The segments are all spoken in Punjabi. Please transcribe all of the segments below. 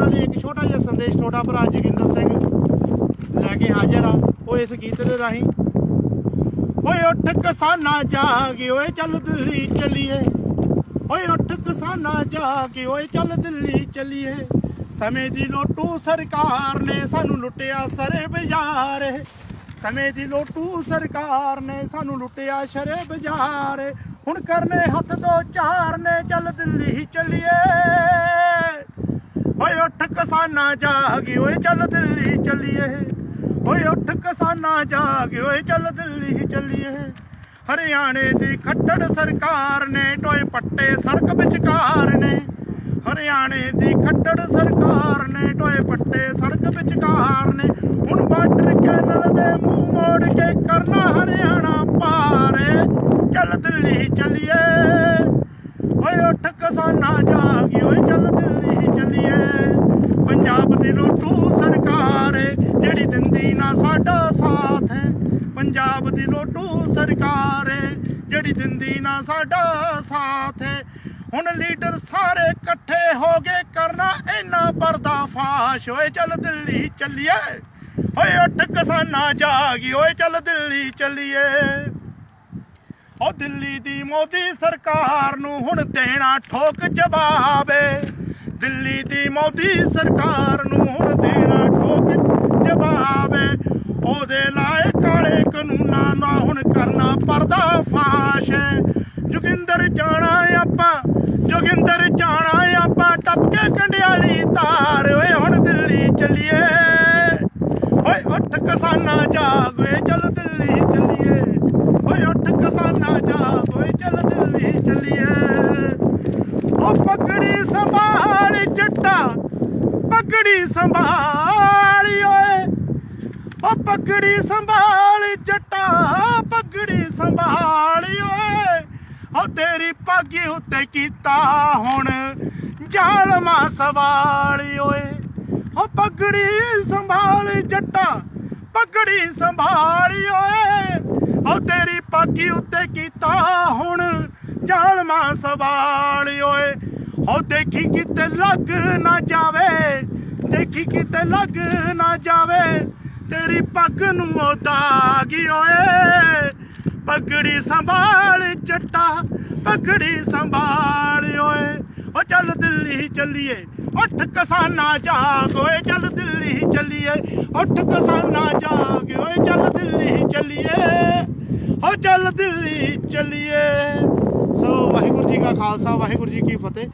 ਉਹਨਾਂ ਲਈ ਇੱਕ ਛੋਟਾ ਜਿਹਾ ਸੰਦੇਸ਼ ਤੁਹਾਡਾ ਭਰਾ ਜੋਗਿੰਦਰ ਸਿੰਘ ਲੈ ਕੇ ਹਾਜ਼ਰ ਆ, ਉਹ ਇਸ ਗੀਤ ਦੇ ਰਾਹੀਂ। ਓਏ ਉੱਠ ਕਿਸਾਨਾ ਜਾਗੇ ਓਏ ਚੱਲ ਦਿੱਲੀ ਚੱਲੀਏ। ਓਏ ਉੱਠ ਕਿਸਾਨਾਂ ਜਾਗੇ ਓਏ ਚੱਲ ਦਿੱਲੀ ਚੱਲੀਏ। ਸਮੇਂ ਦੀ ਲੋਟੂ ਸਰਕਾਰ ਨੇ ਸਾਨੂੰ ਲੁੱਟਿਆ ਸਰੇ ਬਾਜ਼ਾਰ। ਸਮੇਂ ਦੀ ਲੋਟੂ ਸਰਕਾਰ ਨੇ ਸਾਨੂੰ ਲੁੱਟਿਆ ਸ਼ਰੇ ਬਾਜ਼ਾਰ। ਹੁਣ ਕਰਨੇ ਹੱਥ ਦੋ ਚਾਰ ਨੇ ਚੱਲ ਦਿੱਲੀ ਚੱਲੀਏ। ਓਏ ਉੱਠ ਕਿਸਾਨਾਂ ਜਾਗੇ ਓਏ ਚੱਲ ਦਿੱਲੀ ਚੱਲੀਏ। ਓਏ ਉੱਠ ਕਿਸਾਨਾਂ ਜਾਗੇ ਓਏ ਚੱਲ ਦਿੱਲੀ ਚੱਲੀਏ। ਹਰਿਆਣੇ ਦੀ ਖੱਟੜ ਸਰਕਾਰ ਨੇ ਟੋਏ ਪੱਟੇ ਸੜਕ ਵਿਚਕਾਰ ਨੇ। ਹਰਿਆਣੇ ਦੀ ਖੱਟੜ ਸਰਕਾਰ ਨੇ ਟੋਏ ਪੱਟੇ ਸੜਕ ਵਿਚਕਾਰ ਨੇ। ਹੁਣ ਬਾਰਡਰ ਕੈਨਲ ਦੇ ਮੂੰਹ ਮੋੜ ਕੇ ਕਰਨਾ ਹਰਿਆਣਾ ਪਾਰ। ਚੱਲ ਦਿੱਲੀ ਚੱਲੀਏ ਓਏ ਉੱਠ ਕਿਸਾਨਾਂ ਜਾਗੀ ਓਏ ਚੱਲ ਦਿੱਲੀ ਚੱਲੀਏ ਪੰਜਾਬ ਦੀ ਲੁੱਟੂ ਸਰਕਾਰ ਏ, ਜਿਹੜੀ ਦਿੰਦੀ ਨਾ ਸਾਡਾ ਸਾਥ ਹੈ। ਪੰਜਾਬ ਦੀ ਲੁੱਟੂ ਸਰਕਾਰ ਏ, ਜਿਹੜੀ ਦਿੰਦੀ ਨਾ ਸਾਡਾ ਸਾਥ ਹੈ। ਹੁਣ ਲੀਡਰ ਸਾਰੇ ਇਕੱਠੇ ਹੋ ਗਏ ਕਰਨਾ ਇਹਨਾਂ ਪਰਦਾਫਾਸ਼ ਓਏ ਚੱਲ ਦਿੱਲੀ ਚੱਲੀਏ। ਓਏ ਉੱਠ ਕਿਸਾਨਾਂ ਜਾਗੀ ਓਏ ਚੱਲ ਦਿੱਲੀ ਚੱਲੀਏ। ਉਹ ਦਿੱਲੀ ਦੀ ਮੋਦੀ ਸਰਕਾਰ ਨੂੰ ਹੁਣ ਦੇਣਾ ਠੋਕ ਜਵਾਬ ਏ। ਦਿੱਲੀ ਦੀ ਮੋਦੀ ਸਰਕਾਰ ਨੂੰ ਹੁਣ ਦੇਣਾ ਠੋਕ ਉਹਦੇ ਲਾਏ ਕਾਲੇ ਕਾਨੂੰਨਾਂ ਦਾ ਹੁਣ ਕਰਨਾ ਪਰਦਾ ਫਾਸ਼ ਜੋਗਿੰਦਰ ਜਾਣਾ ਆਪਾਂ, ਜੋਗਿੰਦਰ ਜਾਣਾ ਆਪਾਂ ਟੱਪ ਕੇ ਕੰਡਿਆਲੀ ਤਾਰ ਓਏ ਹੁਣ ਦਿੱਲੀ ਚੱਲੀਏ। ਓਏ ਉੱਠ ਕਿਸਾਨਾਂ ਜਾਗ ਓਏ, ਚੱਲ ਦਿੱਲੀ ਚੱਲੀਏ ਓਏ ਉੱਠ ਕਿਸਾਨਾਂ ਜਾਗ ਓਏ ਚੱਲ ਦਿੱਲੀ ਚੱਲੀਏ ਓ ਪਗੜੀ ਸੰਭਾਲ ਜੱਟਾ ਪਗੜੀ ਸੰਭਾਲੀ ਓਏ ਓ ਪਗੜੀ ਸੰਭਾਲ, ਜੱਟਾ ਪਗੜੀ ਸੰਭਾਲੀ ਓਏ। ਓ ਤੇਰੀ ਪੱਗ ਉੱਤੇ ਕੀਤਾ ਹੁਣ ਜ਼ਾਲਮਾ ਸਵਾਲੀ ਓਏ। ਓ ਪਗੜੀ ਸੰਭਾਲ, ਜੱਟਾ ਪਗੜੀ ਸੰਭਾਲੀ ਓਏ। ਓ ਤੇਰੀ ਪੱਗ ਉੱਤੇ ਕੀਤਾ ਹੁਣ ਜ਼ਾਲਮਾ ਸਵਾਲੀ ਓਏ। ਓ ਦੇਖੀ ਕਿਤੇ ਲੱਗ ਨਾ ਜਾਵੇ, ਦੇਖੀ ਕਿਤੇ ਲੱਗ ਨਾ ਜਾਵੇ। ਤੇਰੀ ਪੱਗ ਨੂੰ ਉਹ ਦਾਗੀ ਓਏ। ਪਗੜੀ ਸੰਭਾਲ ਜੱਟਾ ਪਗੜੀ ਸੰਭਾਲ ਓਏ। ਓ ਚੱਲ ਦਿੱਲੀ ਚੱਲੀਏ, ਉੱਠ ਕਿਸਾਨਾਂ ਜਾਗ ਓਏ। ਚੱਲ ਦਿੱਲੀ ਚੱਲੀਏ, ਉੱਠ ਕਿਸਾਨਾਂ ਜਾਗ ਓਏ। ਚੱਲ ਦਿੱਲੀ ਚੱਲੀਏ, ਓ ਚੱਲ ਦਿੱਲੀ ਚੱਲੀਏ। ਸੋ ਵਾਹਿਗੁਰੂ ਜੀ ਕਾ ਖਾਲਸਾ, ਵਾਹਿਗੁਰੂ ਜੀ ਕੀ ਫਤਿਹ।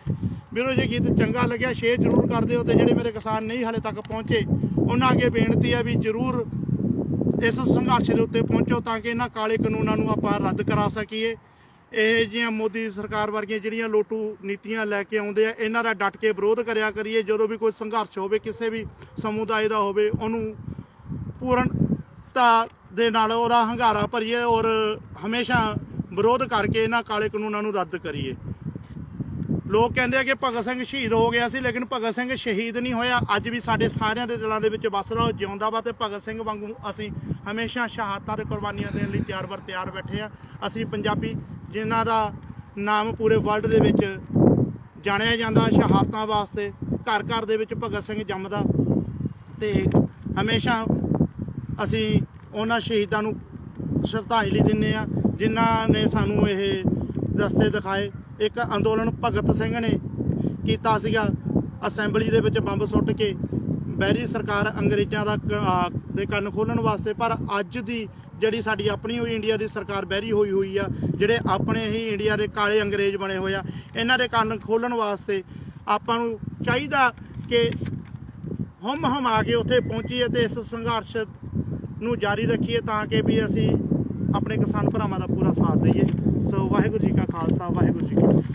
ਵੀਰੋ, ਜੇ ਗੀਤ ਚੰਗਾ ਲੱਗਿਆ, ਸ਼ੇਅਰ ਜ਼ਰੂਰ ਕਰ ਦਿਓ ਤੇ ਜਿਹੜੇ ਮੇਰੇ ਕਿਸਾਨ ਨਹੀਂ ਹਾਲੇ ਤੱਕ ਪਹੁੰਚੇ ਉਹਨਾਂ ਅੱਗੇ ਬੇਨਤੀ ਹੈ ਵੀ ਜ਼ਰੂਰ ਇਸ ਸੰਘਰਸ਼ ਦੇ ਉੱਤੇ ਪਹੁੰਚੋ ਤਾਂ ਕਿ ਇਹਨਾਂ ਕਾਲੇ ਕਾਨੂੰਨਾਂ ਨੂੰ ਆਪਾਂ ਰੱਦ ਕਰਾ ਸਕੀਏ। ਇਹ ਜਿਹੀਆਂ ਮੋਦੀ ਸਰਕਾਰ ਵਰਗੀਆਂ ਜਿਹੜੀਆਂ ਲੋਟੂ ਨੀਤੀਆਂ ਲੈ ਕੇ ਆਉਂਦੇ ਆ, ਇਹਨਾਂ ਦਾ ਡਟ ਕੇ ਵਿਰੋਧ ਕਰਿਆ ਕਰੀਏ। ਜਦੋਂ ਵੀ ਕੋਈ ਸੰਘਰਸ਼ ਹੋਵੇ, ਕਿਸੇ ਵੀ ਸਮੁਦਾਇ ਦਾ ਹੋਵੇ, ਉਹਨੂੰ ਪੂਰਨਤਾ ਦੇ ਨਾਲ ਉਹਦਾ ਹੰਗਾਰਾ ਭਰੀਏ ਔਰ ਹਮੇਸ਼ਾ ਵਿਰੋਧ ਕਰਕੇ ਇਹਨਾਂ ਕਾਲੇ ਕਾਨੂੰਨਾਂ ਨੂੰ ਰੱਦ ਕਰੀਏ। ਲੋਕ ਕਹਿੰਦੇ ਆ ਕਿ ਭਗਤ ਸਿੰਘ ਸ਼ਹੀਦ ਹੋ ਗਿਆ ਸੀ, ਲੇਕਿਨ ਭਗਤ ਸਿੰਘ ਸ਼ਹੀਦ ਨਹੀਂ ਹੋਇਆ। ਅੱਜ ਵੀ ਸਾਡੇ ਸਾਰਿਆਂ ਦੇ ਦਿਲਾਂ ਦੇ ਵਿੱਚ ਵਸਦਾ ਉਹ ਜਿਉਂਦਾ ਵਾ ਤੇ ਭਗਤ ਸਿੰਘ ਵਾਂਗੂ ਅਸੀਂ ਹਮੇਸ਼ਾ ਸ਼ਹਾਦਤਾਂ ਤੇ ਕੁਰਬਾਨੀਆਂ ਦੇਣ ਲਈ ਤਿਆਰ ਬਰ ਤਿਆਰ ਬੈਠੇ ਆ। ਅਸੀਂ ਪੰਜਾਬੀ ਜਿਨ੍ਹਾਂ ਦਾ ਨਾਮ ਪੂਰੇ ਵਰਲਡ ਦੇ ਵਿੱਚ ਜਾਣਿਆ ਜਾਂਦਾ ਸ਼ਹਾਦਤਾਂ ਵਾਸਤੇ, ਘਰ ਘਰ ਦੇ ਵਿੱਚ ਭਗਤ ਸਿੰਘ ਜੰਮਦਾ ਤੇ ਹਮੇਸ਼ਾ ਅਸੀਂ ਉਹਨਾਂ ਸ਼ਹੀਦਾਂ ਨੂੰ ਸ਼ਰਧਾਂਜਲੀ ਦਿੰਨੇ ਆ, ਜਿਨ੍ਹਾਂ ਨੇ ਸਾਨੂੰ ਇਹ ਰਸਤੇ ਦਿਖਾਏ। ਇੱਕ ਅੰਦੋਲਨ ਭਗਤ ਸਿੰਘ ਨੇ ਕੀਤਾ ਸੀਗਾ। ਅਸੈਂਬਲੀ ਦੇ ਵਿੱਚ ਬੰਬ ਸੁੱਟ ਕੇ ਬੈਰੀ ਸਰਕਾਰ ਅੰਗਰੇਜ਼ਾਂ ਦਾ ਕ- ਦੇ ਕੰਨ ਖੋਲਣ ਵਾਸਤੇ, ਪਰ ਅੱਜ ਦੀ ਜਿਹੜੀ ਸਾਡੀ ਆਪਣੀ ਹੋਈ ਇੰਡੀਆ ਦੀ ਸਰਕਾਰ ਬੈਰੀ ਹੋਈ ਹੋਈ ਆ, ਜਿਹੜੇ ਆਪਣੇ ਹੀ ਇੰਡੀਆ ਦੇ ਕਾਲੇ ਅੰਗਰੇਜ਼ ਬਣੇ ਹੋਏ ਆ, ਇਹਨਾਂ ਦੇ ਕੰਨ ਖੋਲਣ ਵਾਸਤੇ ਆਪਾਂ ਨੂੰ ਚਾਹੀਦਾ ਕਿ ਹਮ ਹਮ ਆ ਕੇ ਉੱਥੇ ਪਹੁੰਚੀਏ ਤੇ ਇਸ ਸੰਘਰਸ਼ ਨੂੰ ਜਾਰੀ ਰੱਖੀਏ ਤਾਂ ਕਿ ਵੀ ਅਸੀਂ ਆਪਣੇ ਕਿਸਾਨ ਭਰਾਵਾਂ ਦਾ ਪੂਰਾ ਸਾਥ ਦਈਏ। ਸੋ ਵਾਹਿਗੁਰੂ ਜੀ ਕਾ ਖਾਲਸਾ, ਵਾਹਿਗੁਰੂ ਜੀ ਕੀ ਫਤਿਹ।